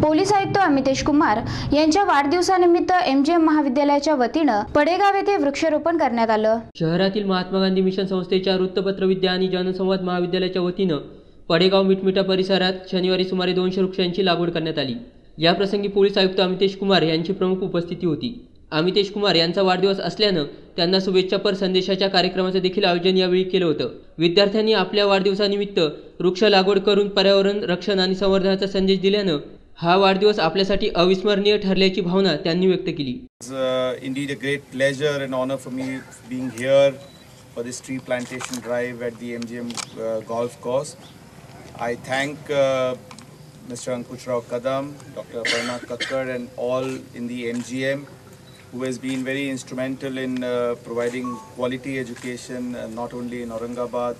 अमितेश कुमार यांच्या वाढदिवसानिमित्त M G M महाविद्यालयाच्या वतीनं पडेगाव येथे वृक्षारोपण करण्यात आलं. शहरातील महात्मा गांधी मिशन संस्थेच्या वृत्तपत्र विद्या आणि जनसंवाद महाविद्यालयाच्या वतीनं पडेगाव मिटमिटा परिसरात शनिवारी सुमारे दोनशे वृक्षांची लागवड करण्यात आली. याप्रसंगी पोलीस आयुक्त अमितेश कुमार यांची प्रमुख उपस्थिती होती. अमितेश कुमार यांचा वाढदिवस असल्यानं त्यांना शुभेच्छापर संदेशाच्या कार्यक्रमाचं देखील आयोजन यावेळी केलं होतं. विद्यार्थ्यांनी आपल्या वाढदिवसानिमित्त वृक्ष लागवड करून पर्यावरण रक्षण आणि संवर्धनाचा संदेश दिल्यानं हा वाढदिवस आपल्यासाठी अविस्मरणीय ठरल्याची भावना त्यांनी व्यक्त केली It's uh, indeed a great pleasure and honor for me being here for this tree plantation drive at the MGM uh, golf course. I thank uh, Mr. Ankush Rao Kadam, Dr. Aparna Kakkar, and all in the MGM who has been very instrumental in uh, providing quality education uh, not only in Aurangabad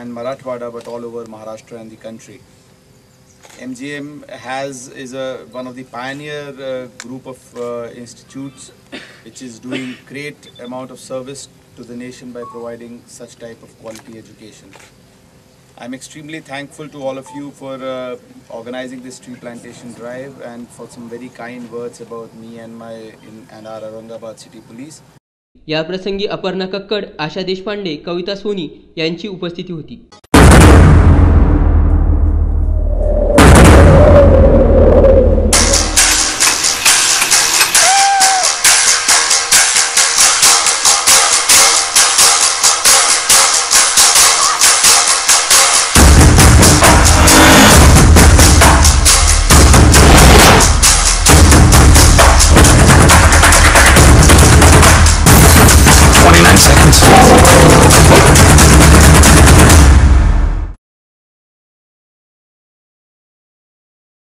and Marathwada but all over Maharashtra and the country. MGM has is a one of the pioneer uh, group of uh, institutes which is doing great amount of service to the nation by providing such type of quality education. I'm extremely thankful to all of you for uh, organizing this tree plantation drive and for some very kind words about me and my in, and our Aurangabad City Police. याप्रसंगी अपर्णा कक्कड आशा देशपांडे कविता सोनी यांची उपस्थिती होती hands.